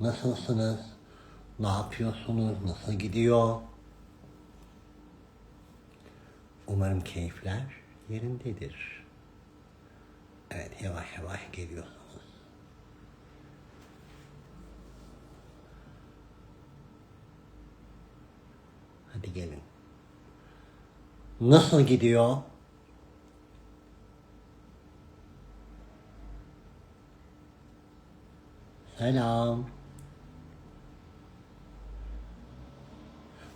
Nasılsınız? Ne yapıyorsunuz? Nasıl gidiyor? Umarım keyifler yerindedir. Evet yavaş yavaş geliyorsunuz. Hadi gelin. Nasıl gidiyor? Selam.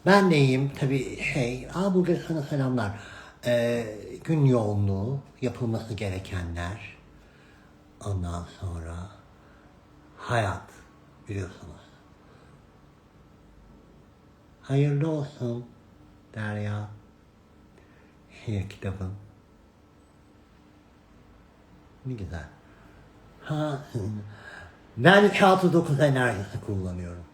Ben de iyiyim. Tabii şey, aa burada sana selamlar. Ee, gün yoğunluğu, yapılması gerekenler. Ondan sonra hayat biliyorsunuz. Hayırlı olsun Derya. Şiir kitabın. Ne güzel. Ha, ben 369 enerjisi kullanıyorum.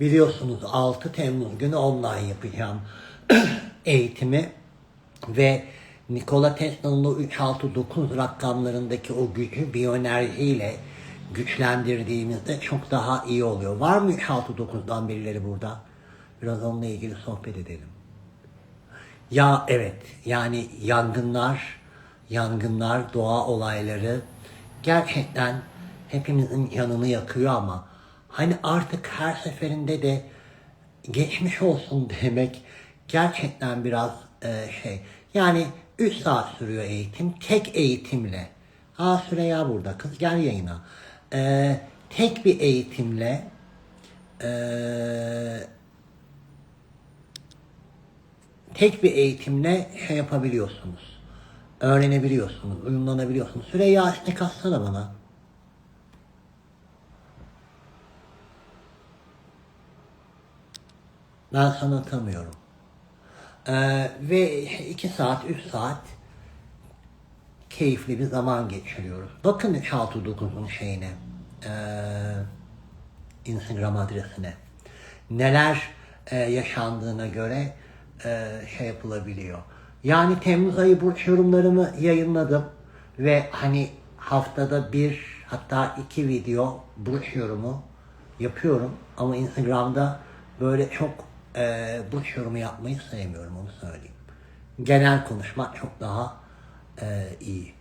Biliyorsunuz 6 Temmuz günü online yapacağım eğitimi ve Nikola Tesla'nın o 369 rakamlarındaki o gücü biyoenerjiyle güçlendirdiğimizde çok daha iyi oluyor. Var mı 369'dan birileri burada? Biraz onunla ilgili sohbet edelim. Ya evet yani yangınlar, yangınlar, doğa olayları gerçekten hepimizin yanını yakıyor ama hani artık her seferinde de geçmiş olsun demek gerçekten biraz e, şey. Yani 3 saat sürüyor eğitim tek eğitimle. Aa Süreyya burada kız gel yayına. E, tek bir eğitimle eee tek bir eğitimle şey yapabiliyorsunuz. Öğrenebiliyorsunuz, uyumlanabiliyorsunuz. Süreyya istek atsana bana. Ben sana atamıyorum. Ee, ve iki saat, üç saat keyifli bir zaman geçiriyoruz. Bakın 369'un şeyine. Ee, Instagram adresine. Neler e, yaşandığına göre e, şey yapılabiliyor. Yani Temmuz ayı burç yorumlarımı yayınladım ve hani haftada bir hatta iki video burç yorumu yapıyorum ama Instagram'da böyle çok e, burç yorumu yapmayı sevmiyorum onu söyleyeyim. Genel konuşmak çok daha e, iyi.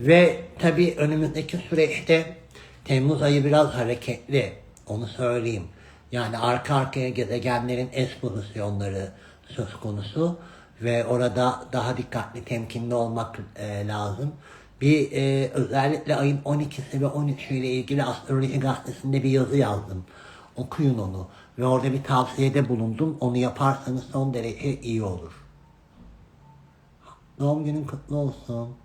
Ve tabii önümüzdeki süreçte Temmuz ayı biraz hareketli. Onu söyleyeyim. Yani arka arkaya gezegenlerin es pozisyonları söz konusu ve orada daha dikkatli, temkinli olmak e, lazım. Bir e, özellikle ayın 12'si ve 13'ü ile ilgili Astroloji Gazetesi'nde bir yazı yazdım. Okuyun onu ve orada bir tavsiyede bulundum. Onu yaparsanız son derece iyi olur. Doğum günün kutlu olsun.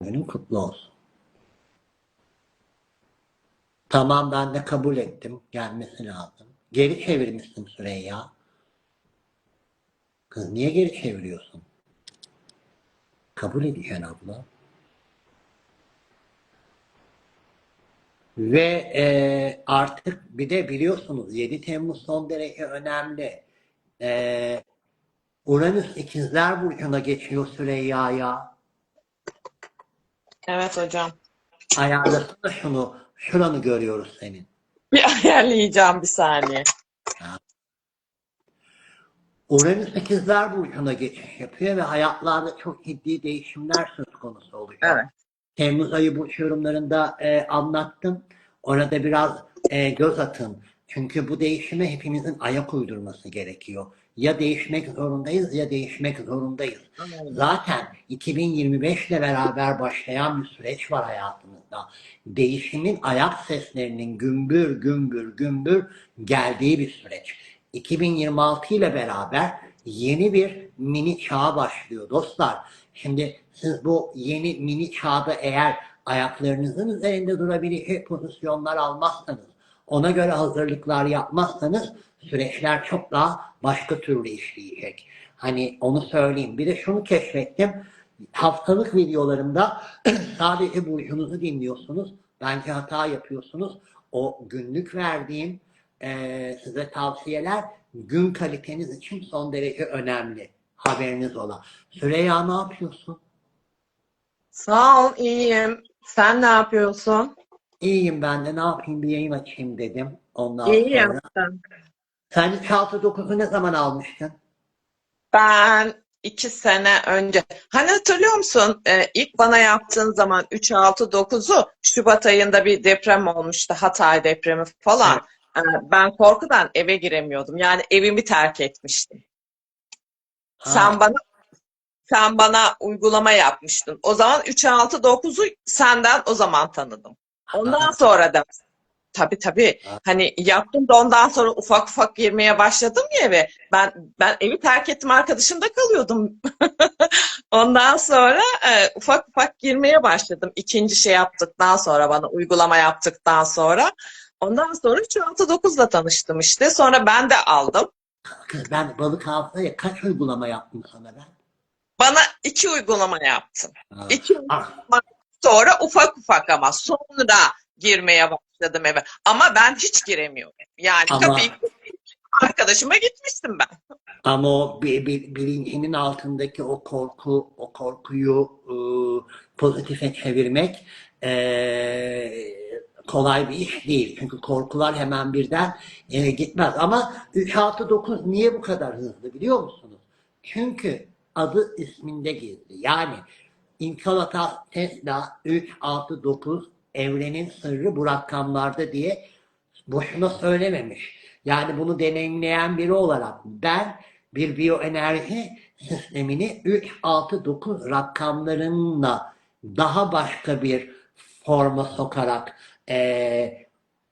Günün kutlu olsun. Tamam ben de kabul ettim. Gelmesi lazım. Geri çevirmişsin Süreyya. Kız niye geri çeviriyorsun? Kabul edeceksin abla. Ve e, artık bir de biliyorsunuz 7 Temmuz son derece önemli. E, Uranüs ikizler burcuna geçiyor Süreyya'ya. Evet hocam. Ayarlasana şunu. Şuranı görüyoruz senin. Bir ayarlayacağım bir saniye. Uranüs ikizler burcuna geçiş yapıyor ve hayatlarda çok ciddi değişimler söz konusu oluyor. Evet. Temmuz ayı burç yorumlarında e, anlattım. Orada biraz e, göz atın. Çünkü bu değişime hepimizin ayak uydurması gerekiyor. Ya değişmek zorundayız ya değişmek zorundayız. Zaten 2025 ile beraber başlayan bir süreç var hayatımızda. Değişimin ayak seslerinin gümbür gümbür gümbür geldiği bir süreç. 2026 ile beraber yeni bir mini çağ başlıyor dostlar. Şimdi siz bu yeni mini çağda eğer ayaklarınızın üzerinde durabilecek pozisyonlar almazsanız, ona göre hazırlıklar yapmazsanız süreçler çok daha başka türlü işleyecek. Hani onu söyleyeyim. Bir de şunu keşfettim. Haftalık videolarımda sadece burcunuzu dinliyorsunuz. Bence hata yapıyorsunuz. O günlük verdiğim e, size tavsiyeler gün kaliteniz için son derece önemli. Haberiniz ola. Süreyya ne yapıyorsun? Sağ ol, iyiyim. Sen ne yapıyorsun? İyiyim ben de ne yapayım bir yayın açayım dedim. Ondan İyi sonra. yaptın. Sen 369'u ne zaman almıştın? Ben iki sene önce. Hani hatırlıyor musun? Ee, ilk bana yaptığın zaman 3-6-9'u Şubat ayında bir deprem olmuştu. Hatay depremi falan. Ee, ben korkudan eve giremiyordum. Yani evimi terk etmiştim. Ha, Sen bana sen bana uygulama yapmıştın. O zaman 3-6-9'u senden o zaman tanıdım. Ondan ha, sonra da tabii ha. hani yaptım da ondan sonra ufak ufak girmeye başladım ya eve. Ben ben evi terk ettim arkadaşımda kalıyordum. Ondan sonra e, ufak ufak girmeye başladım. İkinci şey yaptıktan sonra bana uygulama yaptıktan sonra. Ondan sonra 3-6-9'la tanıştım işte. Sonra ben de aldım. Kız ben balık hafızaya kaç uygulama yaptım sana ben? Bana iki uygulama yaptın. Ha. İki Ah, Sonra ufak ufak ama sonra girmeye başladım eve. Ama ben hiç giremiyorum. Yani Ama- kapıyı arkadaşıma gitmiştim ben. Ama o bi- bi- bilincinin altındaki o korku, o korkuyu e, pozitife çevirmek e, kolay bir iş değil. Çünkü korkular hemen birden e, gitmez. Ama 369 niye bu kadar hızlı biliyor musunuz? Çünkü adı isminde gizli. Yani Nikola Tesla 369 evrenin sırrı bu rakamlarda diye boşuna söylememiş. Yani bunu deneyimleyen biri olarak ben bir biyoenerji sistemini 3, 6, 9 rakamlarınla daha başka bir forma sokarak eee,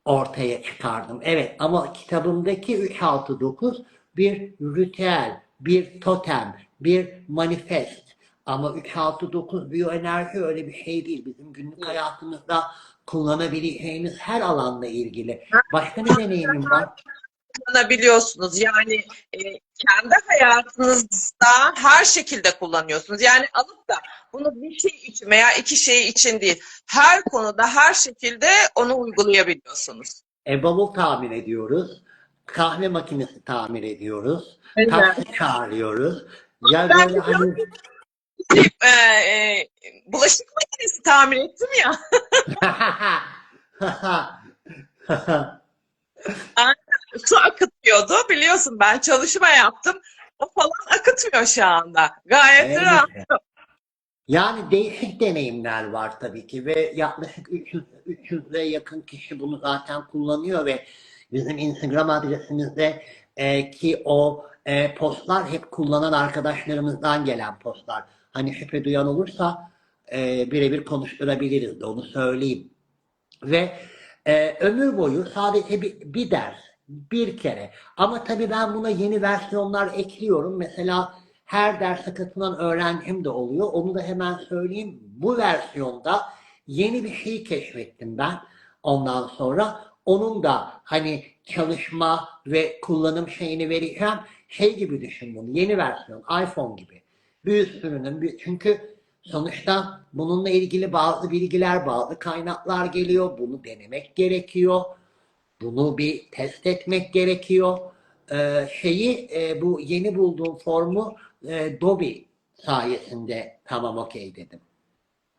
ortaya çıkardım. Evet ama kitabımdaki 3, 6, 9 bir ritüel, bir totem, bir manifest. Ama 3, 6, 9 biyoenerji öyle bir şey değil. Bizim günlük hayatımızda kullanabileceğimiz her alanla ilgili. Başka ne deneyimim var? Kullanabiliyorsunuz. Yani e, kendi hayatınızda her şekilde kullanıyorsunuz. Yani alıp da bunu bir şey için veya iki şey için değil. Her konuda her şekilde onu uygulayabiliyorsunuz. E, bavul tamir ediyoruz. Kahve makinesi tamir ediyoruz. Evet. Taksi çağırıyoruz. Ya Ben böyle hani E, e, bulaşık makinesi tamir ettim ya. Su akıtıyordu. Biliyorsun ben çalışma yaptım. O falan akıtmıyor şu anda. Gayet Evet. rahat. Yani değişik deneyimler var tabii ki ve yaklaşık 300 300'e yakın kişi bunu zaten kullanıyor ve bizim Instagram adresimizde e, ki o e, postlar hep kullanan arkadaşlarımızdan gelen postlar. Hani şüphe duyan olursa e, birebir konuşturabiliriz de onu söyleyeyim. Ve e, ömür boyu sadece bir, bir ders, bir kere. Ama tabii ben buna yeni versiyonlar ekliyorum. Mesela her derse katılan öğrencim de oluyor. Onu da hemen söyleyeyim. Bu versiyonda yeni bir şey keşfettim ben. Ondan sonra onun da hani çalışma ve kullanım şeyini vereceğim. Şey gibi düşün bunu. Yeni versiyon. iPhone gibi. Bir sürünün. Bir, çünkü sonuçta bununla ilgili bazı bilgiler, bazı kaynaklar geliyor. Bunu denemek gerekiyor. Bunu bir test etmek gerekiyor. Ee, şeyi e, bu yeni bulduğum formu e, Dobby sayesinde tamam okey dedim.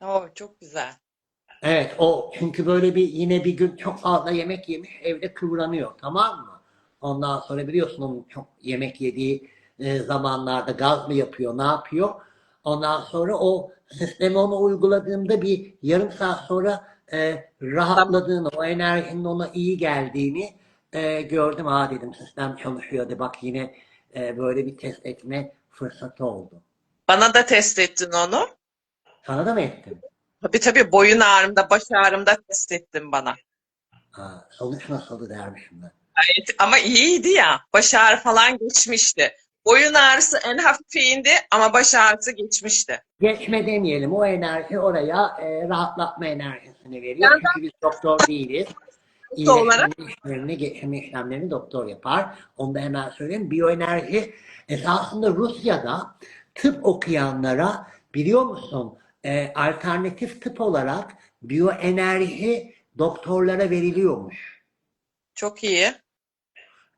Oo, çok güzel. Evet o çünkü böyle bir yine bir gün çok fazla yemek yemiş evde kıvranıyor tamam mı? Ondan sonra biliyorsun onun çok yemek yediği e, zamanlarda gaz mı yapıyor ne yapıyor? Ondan sonra o sistemi ona uyguladığımda bir yarım saat sonra e, rahatladığını, o enerjinin ona iyi geldiğini e, gördüm. Ha dedim sistem çalışıyor de bak yine e, böyle bir test etme fırsatı oldu. Bana da test ettin onu. Sana da mı ettim? Tabii tabii boyun ağrımda, baş ağrımda test ettin bana. Ha, sonuç nasıldı dermişim ben. Evet, ama iyiydi ya. Baş ağrı falan geçmişti. Boyun ağrısı en hafifiydi ama baş ağrısı geçmişti. Geçme demeyelim. O enerji oraya e, rahatlatma enerjisini veriyor. Yani Çünkü biz doktor değiliz. Olarak- İyileştirme işlemlerini, geçirme işlemlerini doktor yapar. Onu da hemen söyleyeyim. Biyoenerji esasında Rusya'da tıp okuyanlara biliyor musun e, alternatif tıp olarak biyoenerji doktorlara veriliyormuş. Çok iyi.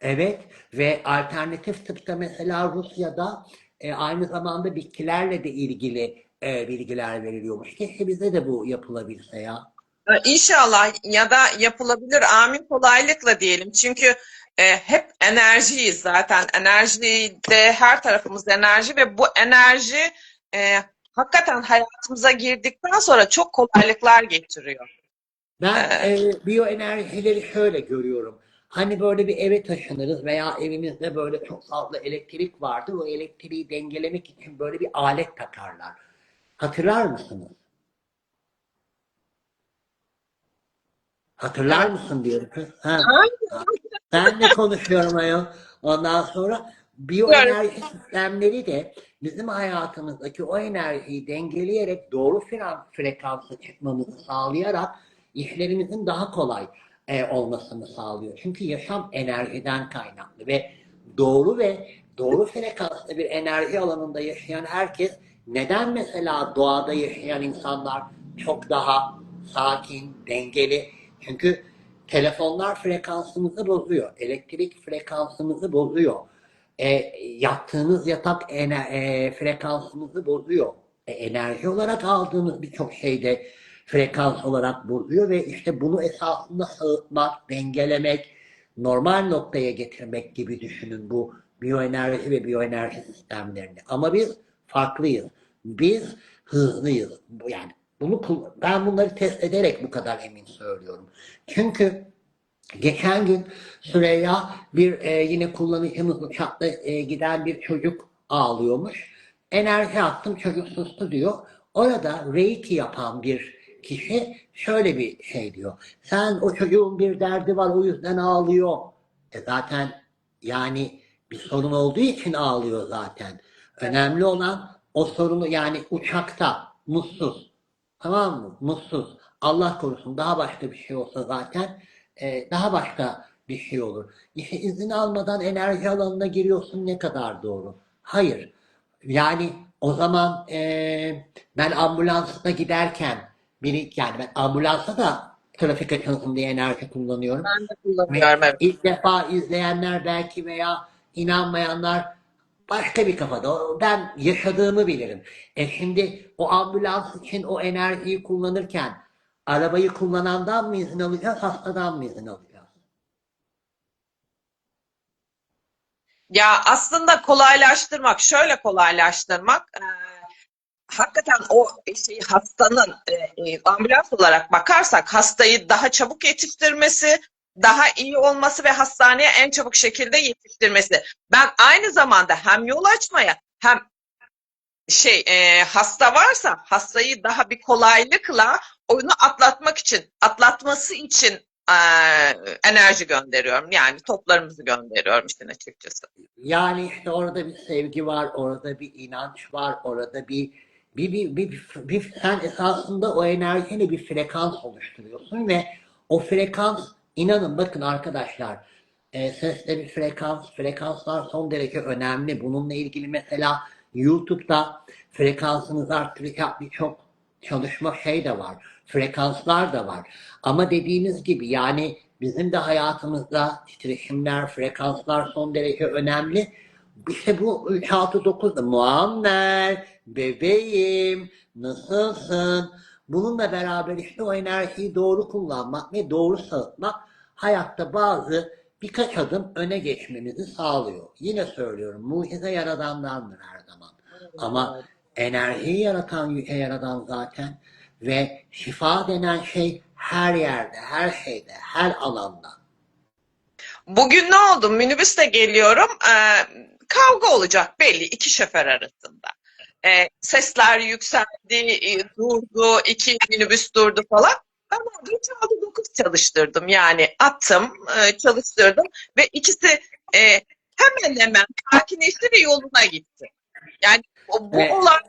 Evet ve alternatif tıpta mesela Rusya'da e, aynı zamanda bitkilerle de ilgili e, bilgiler veriliyormuş. Keşke bizde de bu yapılabilse ya. İnşallah ya da yapılabilir. Amin kolaylıkla diyelim. Çünkü e, hep enerjiyiz zaten. Enerjide her tarafımız enerji ve bu enerji e, hakikaten hayatımıza girdikten sonra çok kolaylıklar getiriyor. Ben e, biyoenerjileri şöyle görüyorum. Hani böyle bir eve taşınırız veya evimizde böyle çok fazla elektrik vardır. O elektriği dengelemek için böyle bir alet takarlar. Hatırlar mısınız? Hatırlar mısın diyorum. Ha. Ben ne konuşuyorum ayol. Ondan sonra biyoenerji sistemleri de bizim hayatımızdaki o enerjiyi dengeleyerek doğru frekansa çıkmamızı sağlayarak işlerimizin daha kolay e, olmasını sağlıyor. Çünkü yaşam enerjiden kaynaklı ve doğru ve doğru frekanslı bir enerji alanında yaşayan herkes neden mesela doğada yaşayan insanlar çok daha sakin, dengeli? Çünkü telefonlar frekansımızı bozuyor. Elektrik frekansımızı bozuyor. E, yattığınız yatak e, frekansımızı bozuyor. E, enerji olarak aldığımız birçok şeyde frekans olarak bozuyor ve işte bunu esasında sağıtmak, dengelemek, normal noktaya getirmek gibi düşünün bu biyoenerji ve biyoenerji sistemlerini. Ama biz farklıyız. Biz hızlıyız. Yani bunu ben bunları test ederek bu kadar emin söylüyorum. Çünkü Geçen gün Süreyya bir e, yine kullanıcımız uçakta e, giden bir çocuk ağlıyormuş. Enerji attım çocuk sustu diyor. Orada Reiki yapan bir kişi şöyle bir şey diyor. Sen o çocuğun bir derdi var o yüzden ağlıyor. E zaten yani bir sorun olduğu için ağlıyor zaten. Önemli olan o sorunu yani uçakta mutsuz. Tamam mı? Mutsuz. Allah korusun daha başka bir şey olsa zaten e, daha başka bir şey olur. İşte izin almadan enerji alanına giriyorsun ne kadar doğru? Hayır. Yani o zaman e, ben ambulansla giderken biri yani ben ambulansa da trafik açılsın diye enerji kullanıyorum. Ben de kullanıyorum. Evet. İlk defa izleyenler belki veya inanmayanlar başka bir kafada. Ben yaşadığımı bilirim. E şimdi o ambulans için o enerjiyi kullanırken arabayı kullanandan mı izin alacağız, hastadan mı izin alacağız? Ya aslında kolaylaştırmak, şöyle kolaylaştırmak, e, hakikaten o şey hastanın e, e, ambulans olarak bakarsak hastayı daha çabuk yetiştirmesi, daha iyi olması ve hastaneye en çabuk şekilde yetiştirmesi. Ben aynı zamanda hem yol açmaya hem şey e, hasta varsa hastayı daha bir kolaylıkla oyunu atlatmak için, atlatması için e, enerji gönderiyorum. Yani toplarımızı gönderiyorum işin açıkçası. Yani işte orada bir sevgi var, orada bir inanç var, orada bir bir bir bir, bir sen esasında o enerjiyle bir frekans oluşturuyorsun ve o frekans inanın bakın arkadaşlar e, sesle bir frekans, frekanslar son derece önemli. Bununla ilgili mesela YouTube'da frekansınızı arttıracak birçok çalışma şey de var. Frekanslar da var. Ama dediğiniz gibi yani bizim de hayatımızda titreşimler, frekanslar son derece önemli. İşte bu 3, 6, 9'da Muammer, bebeğim, nasılsın? Bununla beraber işte o enerjiyi doğru kullanmak ve doğru sağıtmak hayatta bazı birkaç adım öne geçmemizi sağlıyor. Yine söylüyorum mucize yaradandandır her zaman. Ama enerjiyi yaratan yüce yaradan zaten ve şifa denen şey her yerde, her şeyde, her alanda. Bugün ne oldu? Minibüste geliyorum. Ee, kavga olacak belli iki şoför arasında. Ee, sesler yükseldi, e, durdu, iki minibüs durdu falan. Ben 3 6 9 çalıştırdım. Yani attım, e, çalıştırdım ve ikisi e, hemen hemen sakinleşti ve yoluna gitti. Yani bu Evet. olay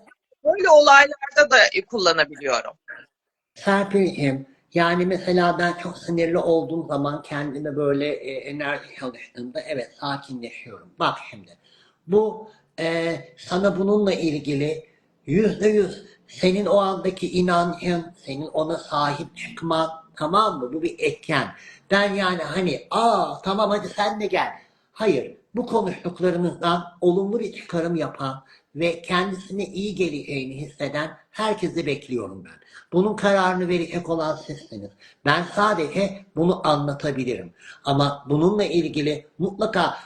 böyle olaylarda da e, kullanabiliyorum. Serpil'cim, yani mesela ben çok sinirli olduğum zaman kendime böyle e, enerji çalıştığımda evet sakinleşiyorum. Bak şimdi bu e, sana bununla ilgili yüzde yüz senin o andaki inancın, senin ona sahip çıkman tamam mı? Bu bir etken. Ben yani hani aa tamam hadi sen de gel. Hayır, bu konuştuklarımızdan olumlu bir çıkarım yapan ve kendisine iyi geleceğini hisseden herkesi bekliyorum ben. Bunun kararını verecek olan sizsiniz. Ben sadece bunu anlatabilirim. Ama bununla ilgili mutlaka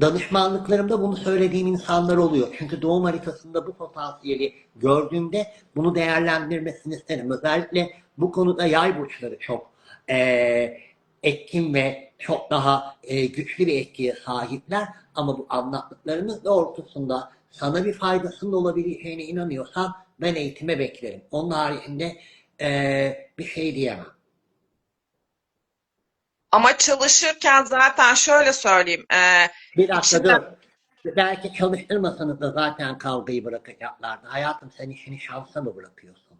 danışmanlıklarımda bunu söylediğim insanlar oluyor. Çünkü doğum haritasında bu potansiyeli gördüğümde bunu değerlendirmesini isterim. Özellikle bu konuda yay burçları çok eee etkin ve çok daha eee, güçlü bir etkiye sahipler. Ama bu anlattıklarımız doğrultusunda sana bir faydasının olabileceğine inanıyorsan ben eğitime beklerim. Onun haricinde eee, bir şey diyemem. Ama çalışırken zaten şöyle söyleyeyim. e, Bir dakika İçinden- dur. Belki çalıştırmasanız da zaten kavgayı bırakacaklardı. Hayatım sen işini şansa mı bırakıyorsun?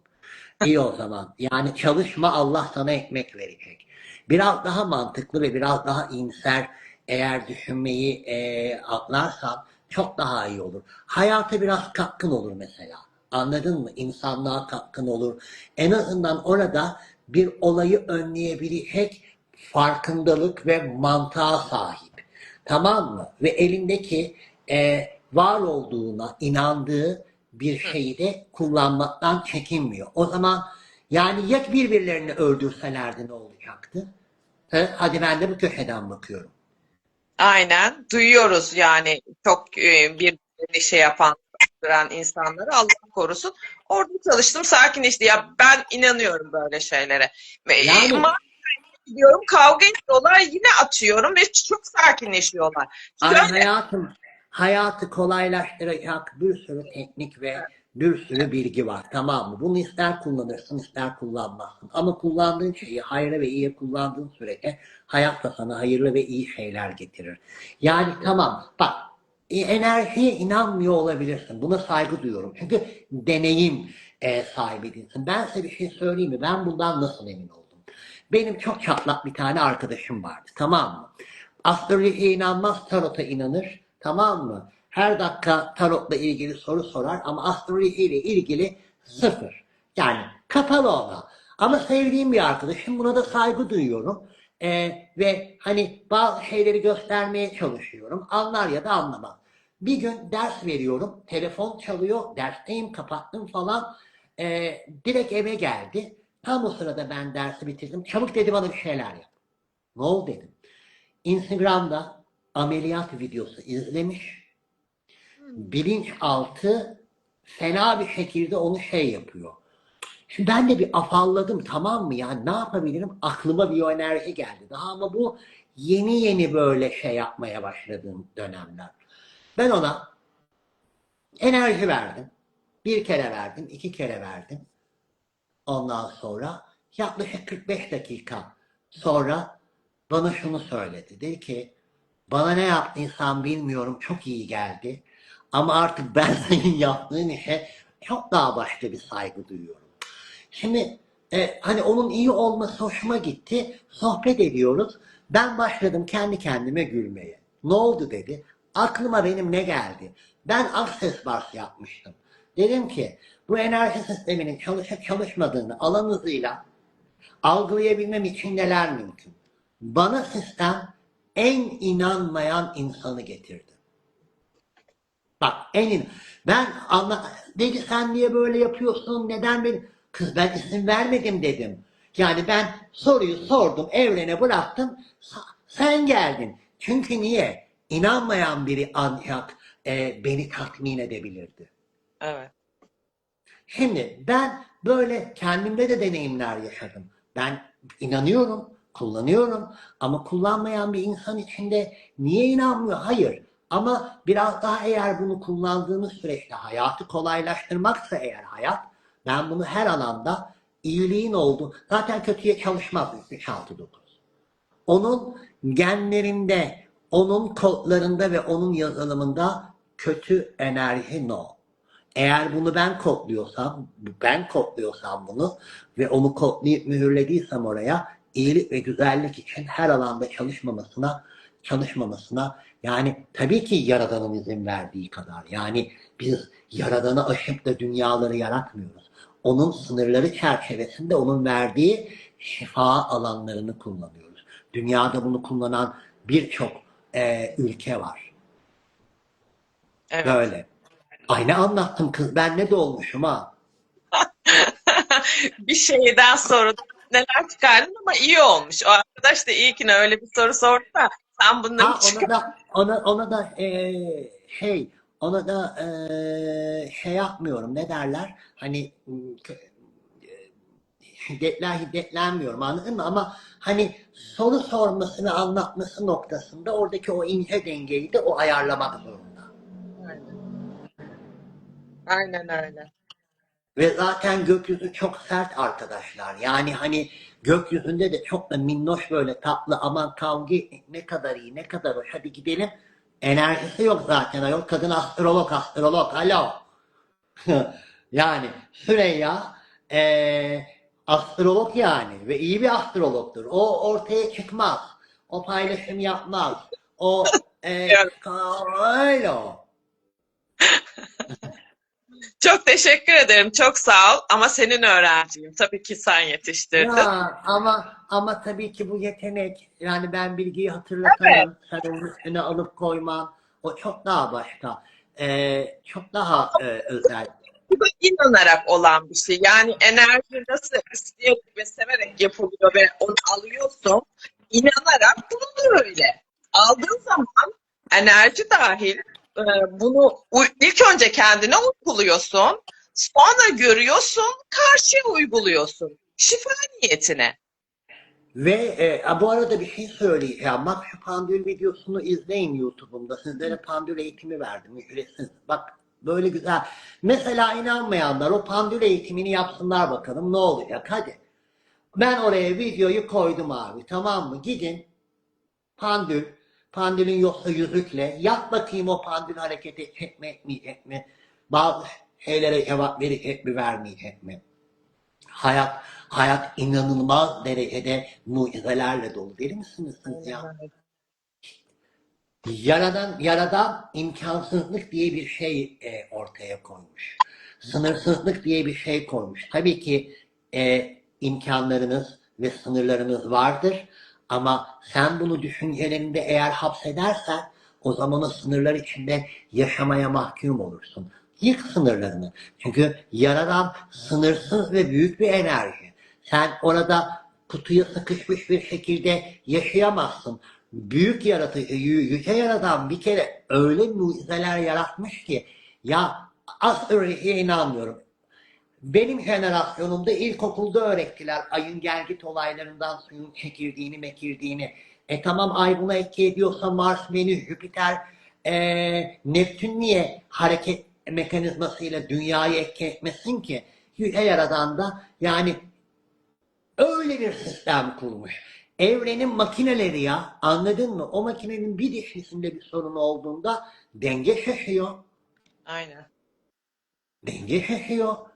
İyi o zaman. Yani çalışma Allah sana ekmek verecek. Biraz daha mantıklı ve biraz daha iyimser eğer düşünmeyi e, atlarsan çok daha iyi olur. Hayata biraz katkın olur mesela. Anladın mı? İnsanlığa katkın olur. En azından orada bir olayı önleyebilecek farkındalık ve mantığa sahip. Tamam mı? Ve elindeki e, var olduğuna inandığı bir şeyi de kullanmaktan çekinmiyor. O zaman yani ya birbirlerini öldürselerdi ne olacaktı? He? Hadi ben de bu köşeden bakıyorum. aynen duyuyoruz yani çok e, bir şey yapan öldüren insanları Allah korusun. Orada çalıştım sakinleşti. Ya ben inanıyorum böyle şeylere. Yani- ma- diyorum kavga ediyorlar yine atıyorum ve çok sakinleşiyorlar. Ay Şöyle hayatım, hayatı kolaylaştıracak bir sürü teknik ve bir sürü bilgi var tamam mı? Bunu ister kullanırsın ister kullanmazsın. Ama kullandığın şeyi hayırlı ve iyiye kullandığın sürece hayat da sana hayırlı ve iyi şeyler getirir. Yani tamam bak e, enerjiye inanmıyor olabilirsin. Buna saygı duyuyorum. Çünkü deneyim e, sahibi değilsin. Ben size bir şey söyleyeyim mi? Ben bundan nasıl emin oldum? Benim çok çatlak bir tane arkadaşım vardı tamam mı? Astrolojiye inanmaz, tarota inanır. Tamam mı? Her dakika tarotla ilgili soru sorar ama astrolojiyle ilgili sıfır. Yani kapalı ona. Ama sevdiğim bir arkadaşım. Buna da saygı duyuyorum. Ee, ve hani bazı şeyleri göstermeye çalışıyorum. Anlar ya da anlamaz. Bir gün ders veriyorum. Telefon çalıyor. Dersteyim kapattım falan. Ee, direkt eve geldi. Tam o sırada ben dersi bitirdim. Çabuk dedi bana bir şeyler yap. Ne oldu dedim. Instagram'da ameliyat videosu izlemiş. Bilinçaltı fena bir şekilde onu şey yapıyor. Şimdi ben de bir afalladım tamam mı? Yani ne yapabilirim? Aklıma bir enerji geldi. Daha ama bu yeni yeni böyle şey yapmaya başladığım dönemler. Ben ona enerji verdim. Bir kere verdim, iki kere verdim. Ondan sonra yaklaşık 45 dakika sonra bana şunu söyledi. Dedi ki bana ne yaptıysan bilmiyorum çok iyi geldi. Ama artık ben senin yaptığın işe çok daha başka bir saygı duyuyorum. Şimdi e, hani onun iyi olması hoşuma gitti. Sohbet ediyoruz. Ben başladım kendi kendime gülmeye. Ne oldu dedi. Aklıma benim ne geldi? Ben Access Bars yapmıştım. Dedim ki bu enerji sisteminin çalışıp çalışmadığını alan hızıyla algılayabilmem için neler mümkün? Bana sistem en inanmayan insanı getirdi. Bak en in ben anla dedi sen niye böyle yapıyorsun neden ben kız ben isim vermedim dedim. Yani ben soruyu sordum evrene bıraktım sen geldin. Çünkü niye? İnanmayan biri ancak e, beni tatmin edebilirdi. evet. Şimdi ben böyle kendimde de deneyimler yaşadım. Ben inanıyorum, kullanıyorum ama kullanmayan bir insan içinde niye inanmıyor? Hayır. Ama biraz daha eğer bunu kullandığınız süreçte hayatı kolaylaştırmaksa eğer hayat, ben bunu her alanda iyiliğin oldu. Zaten kötüye çalışmaz 3, 6, 9. Onun genlerinde, onun kodlarında ve onun yazılımında kötü enerji no. Eğer bunu ben kodluyorsam, ben kodluyorsam bunu ve onu kodlayıp mühürlediysem oraya iyilik ve güzellik için her alanda çalışmamasına, çalışmamasına yani tabii ki Yaradan'ın izin verdiği kadar. Yani biz Yaradan'ı aşıp da dünyaları yaratmıyoruz. Onun sınırları çerçevesinde onun verdiği şifa alanlarını kullanıyoruz. Dünyada bunu kullanan birçok e, ülke var. Evet. Böyle. Ay ne anlattım kız ben ne dolmuşum ha. Bir şeyden sonra neler çıkardın ama iyi olmuş. O arkadaş da iyi ki öyle bir soru sordu da sen bunları Ha ona da ona ona da eee, şey ona da eee, şey yapmıyorum ne derler hani k- eee, şiddetler hiddetlenmiyorum anladın mı ama hani soru sorması ve anlatması noktasında oradaki o ince dengeyi de o ayarlamak zorunda. Aynen öyle. Ve zaten gökyüzü çok sert arkadaşlar. Yani hani gökyüzünde de çok da minnoş böyle tatlı aman kavga ne kadar iyi ne kadar hoş hadi gidelim. Enerjisi yok zaten ayol. Kadın astrolog astrolog alo. yani Süreyya eee astrolog yani ve iyi bir astrologdur. O ortaya çıkmaz. O paylaşım yapmaz. O eee öyle o. Çok teşekkür ederim. Çok sağ ol. Ama senin öğrenciyim. Tabii ki sen yetiştirdin. Ya ama ama tabii ki bu yetenek yani ben bilgiyi hatırlatamam. Sen onun üstüne alıp koyman o çok daha başka. Ee, çok daha e, özel. Bu da inanarak olan bir şey. Yani enerji nasıl isteyerek ve severek yapılıyor ve onu alıyorsun. İnanarak da öyle. Aldığın zaman enerji dahil bunu uy- ilk önce kendine uyguluyorsun. Sonra görüyorsun, karşıya uyguluyorsun. Şifa niyetine. Ve e, bu arada bir şey söyleyeceğim. Bak şu pandül videosunu izleyin YouTube'umda. Sizlere pandül eğitimi verdim ücretsiz. Bak böyle güzel. Mesela inanmayanlar o pandül eğitimini yapsınlar bakalım ne olacak hadi. Ben oraya videoyu koydum abi tamam mı? Gidin pandül, pandülün yoksa yüzükle yap bakayım o pandül hareket edecek mi etmeyecek mi? Bazı şeylere cevap verecek mi vermeyecek mi? Hayat hayat inanılmaz derecede mucizelerle dolu. Değil misiniz siz ya? Yaradan, yaradan imkansızlık diye bir şey e, ortaya koymuş. Sınırsızlık diye bir şey koymuş. Tabii ki e, imkanlarınız ve sınırlarınız vardır. Ama sen bunu düşüncelerinde eğer hapsedersen o zaman o sınırlar içinde yaşamaya mahkum olursun. Yık sınırlarını. Çünkü yaradan sınırsız ve büyük bir enerji. Sen orada kutuya sıkışmış bir şekilde yaşayamazsın. Büyük yaratıcı, yü- yüce yaradan bir kere öyle mucizeler yaratmış ki ya astrolojiye inanmıyorum. Benim jenerasyonumda ilkokulda öğrettiler ayın gelgit olaylarından suyun çekirdiğini mekirdiğini. E tamam ay buna etki ediyorsa Mars, Venüs, Jüpiter, e, Neptün niye hareket mekanizmasıyla dünyayı etki etmesin ki? Yüce Yaradan da yani öyle bir sistem kurmuş. Evrenin makineleri ya anladın mı? O makinenin bir dişlisinde bir sorun olduğunda denge şaşıyor. Aynen. Denge şaşıyor.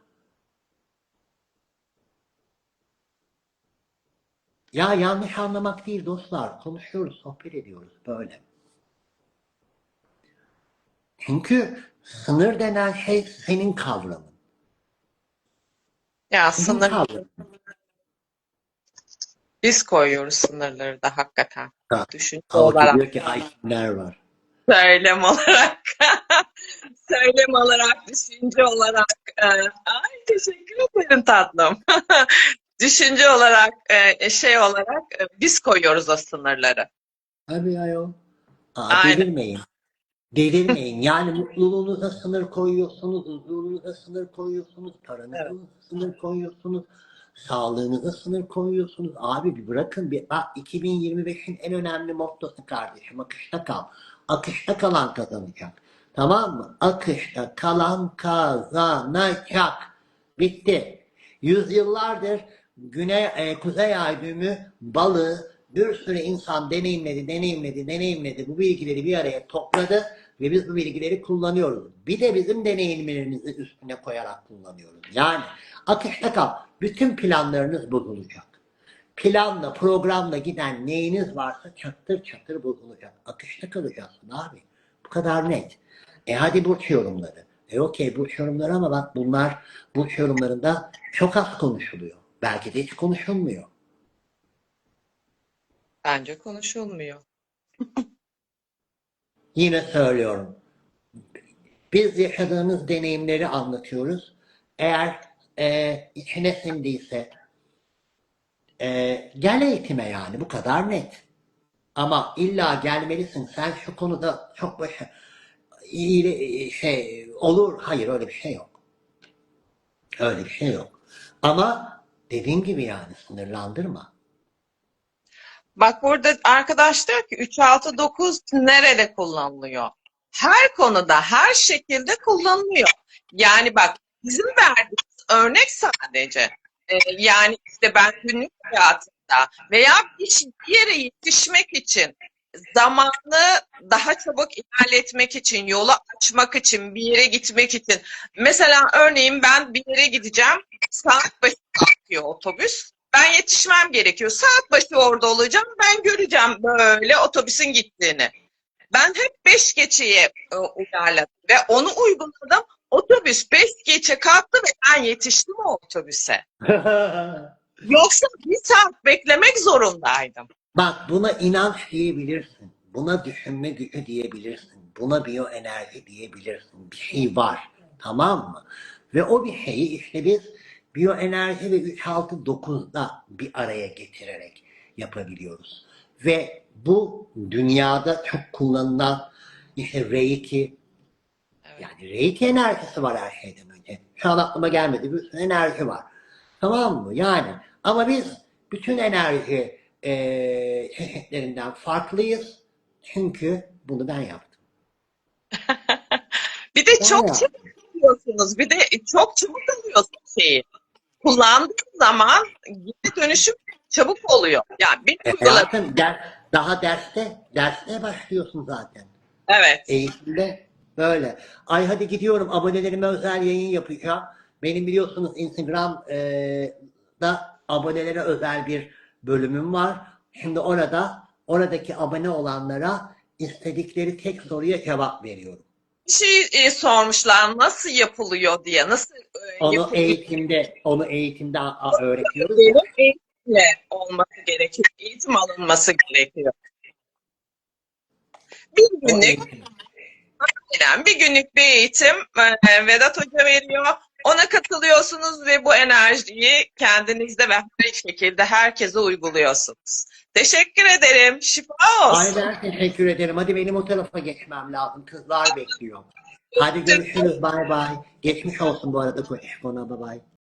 Ya yanlış anlamak değil dostlar. Konuşuyoruz, sohbet ediyoruz böyle. Çünkü sınır denen şey senin kavramın. Ya Senin sınır kavramın. biz koyuyoruz sınırları da hakikaten. Ha, Düşünce olarak. diyor ki ay kimler var. Söylem olarak, söylem olarak, düşünce olarak. e, Ay teşekkür ederim tatlım. Düşünce olarak, e, şey olarak e, biz koyuyoruz o sınırları. Tabii ayol. Aa, Aynen. delirmeyin. Delirmeyin. Yani mutluluğunuza sınır koyuyorsunuz, huzulunuza sınır koyuyorsunuz, paranıza Evet. sınır koyuyorsunuz, sağlığınıza sınır koyuyorsunuz. Abi bir bırakın bir bak 2025'in en önemli mottosu kardeşim akışta kal. Akışta kalan kazanacak. Tamam mı? Akışta kalan kazanacak. Bitti. Yüzyıllardır güney, e, kuzey ay düğümü balığı bir sürü insan deneyimledi, deneyimledi, deneyimledi. Bu bilgileri bir araya topladı ve biz bu bilgileri kullanıyoruz. Bir de bizim deneyimlerimizi üstüne koyarak kullanıyoruz. Yani akışta kal. Bütün planlarınız bozulacak. Planla, programla giden neyiniz varsa çatır çatır bozulacak. Akışta kalacaksın abi. Bu kadar net. E hadi burç yorumları. E okey burç yorumları ama bak bunlar burç yorumlarında çok az konuşuluyor. Belki de hiç konuşulmuyor. Bence konuşulmuyor. Yine söylüyorum. Biz yaşadığımız deneyimleri anlatıyoruz. Eğer e, içine sindiyse e, gel eğitime yani bu kadar net. Ama illa gelmelisin sen şu konuda çok başa iyi şey olur. Hayır öyle bir şey yok. Öyle bir şey yok. Ama dediğim gibi yani sınırlandırma. Bak burada arkadaş diyor ki 3, 6, 9 nerede kullanılıyor? Her konuda, her şekilde kullanılıyor. Yani bak bizim verdiğimiz örnek sadece. Ee, yani işte ben günlük hayatımda veya bir, şey- yere yetişmek için zamanı daha çabuk ilerletmek için, yolu açmak için, bir yere gitmek için. Mesela örneğin ben bir yere gideceğim, saat başı kalkıyor otobüs. Ben yetişmem gerekiyor. Saat başı orada olacağım. Ben göreceğim böyle otobüsün gittiğini. Ben hep 5 geçeye e, uyarladım ve onu uyguladım. Otobüs 5 geçe kalktı ve ben yetiştim o otobüse. Yoksa bir saat beklemek zorundaydım. Bak buna inanç diyebilirsin. Buna düşünme gücü diyebilirsin. Buna biyoenerji diyebilirsin. Bir şey var. Tamam mı? Ve o bir şeyi işte biz biyoenerji ve 3-6-9'da bir araya getirerek yapabiliyoruz. Ve bu dünyada çok kullanılan işte Reiki, Evet. yani Reiki enerjisi var her şeyden önce. Şu an aklıma gelmedi. Bir enerji var. Tamam mı? Yani ama biz bütün enerji eee çeşitlerinden farklıyız. Çünkü bunu ben yaptım. Bir de çok Bayağı. Alıyorsunuz. Bir de çok çabuk alıyorsunuz şeyi. Kullandığın zaman geri dönüşüm çabuk oluyor. Yani bir E, hayatım der, daha derste, derste başlıyorsun zaten. Evet. Eğitimde böyle. Ay hadi gidiyorum abonelerime özel yayın yapacağım. Benim biliyorsunuz Instagram'da abonelere özel bir bölümüm var. Şimdi orada oradaki abone olanlara istedikleri tek soruya cevap veriyorum. Bir şey e, sormuşlar nasıl yapılıyor diye. Nasıl e, Onu yapılıyor? eğitimde, onu eğitimde a- a- öğretiyoruz. ya. Eğitimle olması gerekiyor. Eğitim alınması gerekiyor. Bir O günlük, eğitim. aynen, bir günlük bir eğitim e, Vedat Hoca veriyor. Ona katılıyorsunuz ve bu enerjiyi kendinizde ve her şekilde herkese uyguluyorsunuz. Teşekkür ederim. Şifa olsun. Ay ben teşekkür ederim. Hadi benim o tarafa geçmem lazım. Kızlar bekliyor. Hadi görüşürüz. Bay bay. Geçmiş olsun bu arada Koşkon'a. Bay bay.